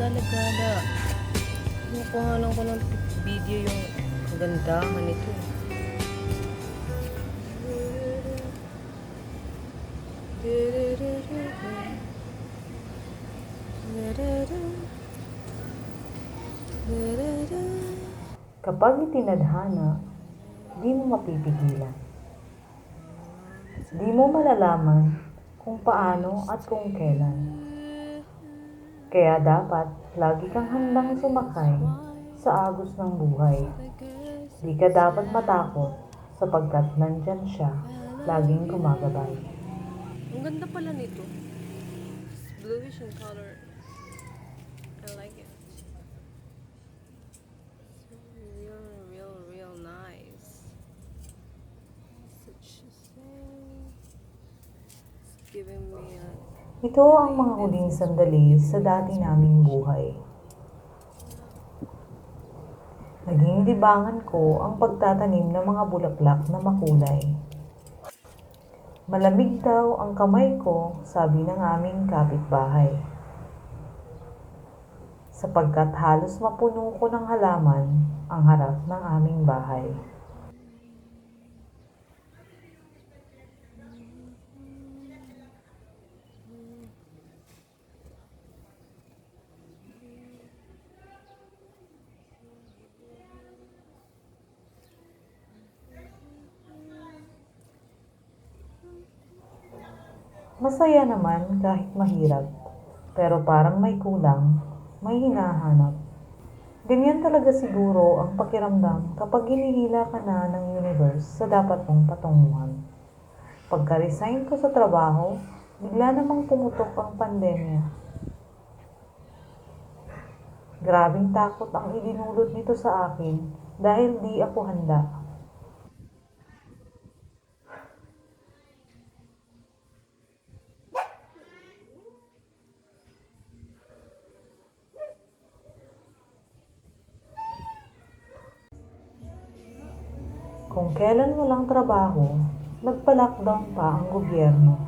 gala-gala. Nakuhanan ko ng video yung kagandahan nito. Kapag itinadhana, di mo mapipigilan. Di mo malalaman kung paano at kung kailan. Kaya dapat lagi kang handang sumakay sa agos ng buhay. Di ka dapat matakot sapagkat nandyan siya, laging gumagabay. Ang ganda pala nito. It's bluish in color. I like it. Giving me a... Ito ang mga huling sandali sa dati naming buhay. Naging libangan ko ang pagtatanim ng mga bulaklak na makulay. Malamig daw ang kamay ko, sabi ng aming kapitbahay. Sapagkat halos mapuno ko ng halaman ang harap ng aming bahay. Masaya naman kahit mahirap, pero parang may kulang, may hinahanap. Ganyan talaga siguro ang pakiramdam kapag hinihila ka na ng universe sa dapat mong patunguhan. Pagka-resign ko sa trabaho, bigla namang pumutok ang pandemya. Grabing takot ang idinulot nito sa akin dahil di ako handa. Kung kailan walang trabaho, nagpa-lockdown pa ang gobyerno.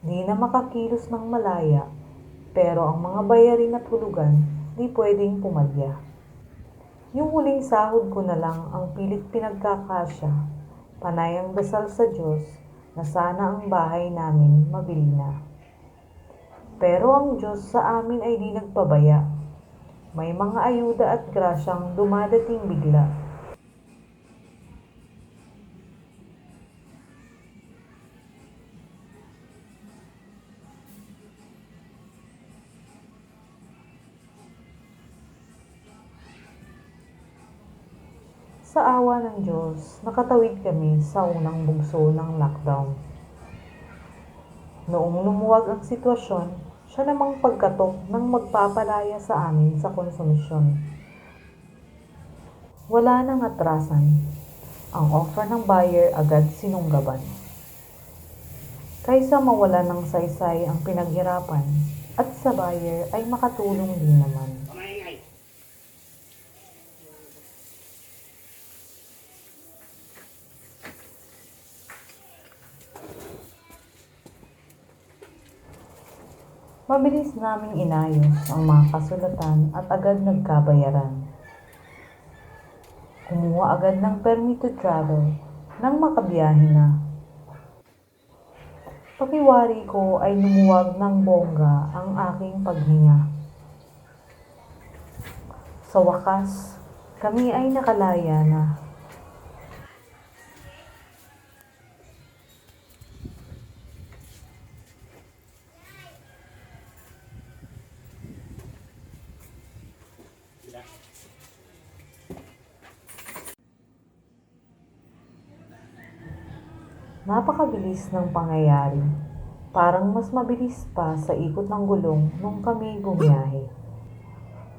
Di na makakilos ng malaya, pero ang mga bayarin at hulugan di pwedeng pumalya. Yung huling sahod ko na lang ang pilit pinagkakasya, panayang dasal sa Diyos na sana ang bahay namin mabili na. Pero ang Diyos sa amin ay di nagpabaya. May mga ayuda at grasyang dumadating bigla. Sa awa ng Diyos, nakatawid kami sa unang bugso ng lockdown. Noong lumuwag ang sitwasyon, siya namang pagkatok ng magpapalaya sa amin sa konsumisyon. Wala nang atrasan. Ang offer ng buyer agad sinunggaban. Kaysa mawala ng saysay ang pinaghirapan at sa buyer ay makatulong din naman. Mabilis naming inayos ang mga kasulatan at agad nagkabayaran. Kumuha agad ng permit to travel nang makabiyahe na. Pakiwari ko ay lumuwag ng bongga ang aking paghinga. Sa wakas, kami ay nakalaya na. Napakabilis ng pangyayari. Parang mas mabilis pa sa ikot ng gulong nung kami bumiyahe.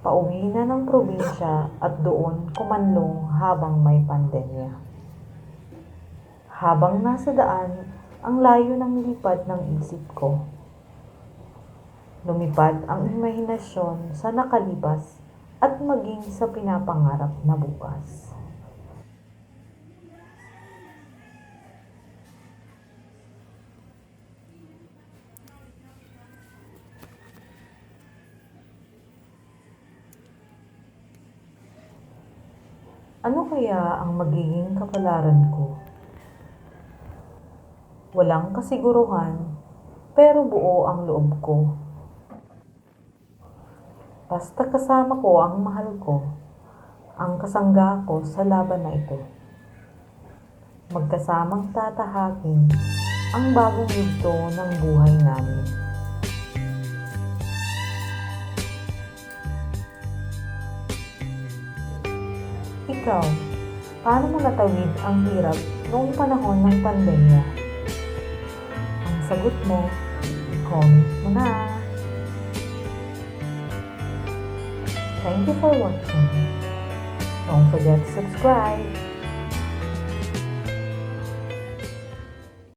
Pauwi na ng probinsya at doon kumanlong habang may pandemya. Habang nasa daan, ang layo ng lipad ng isip ko. Lumipad ang imahinasyon sa nakalipas at maging sa pinapangarap na bukas. Ano kaya ang magiging kapalaran ko? Walang kasiguruhan, pero buo ang loob ko. Basta kasama ko ang mahal ko, ang kasangga ko sa laban na ito. Magkasamang tatahakin ang bagong yugto ng buhay namin. Ikaw, paano mo natawid ang hirap noong panahon ng pandemya? Ang sagot mo, i-comment mo na. Thank you for watching. Don't forget to subscribe.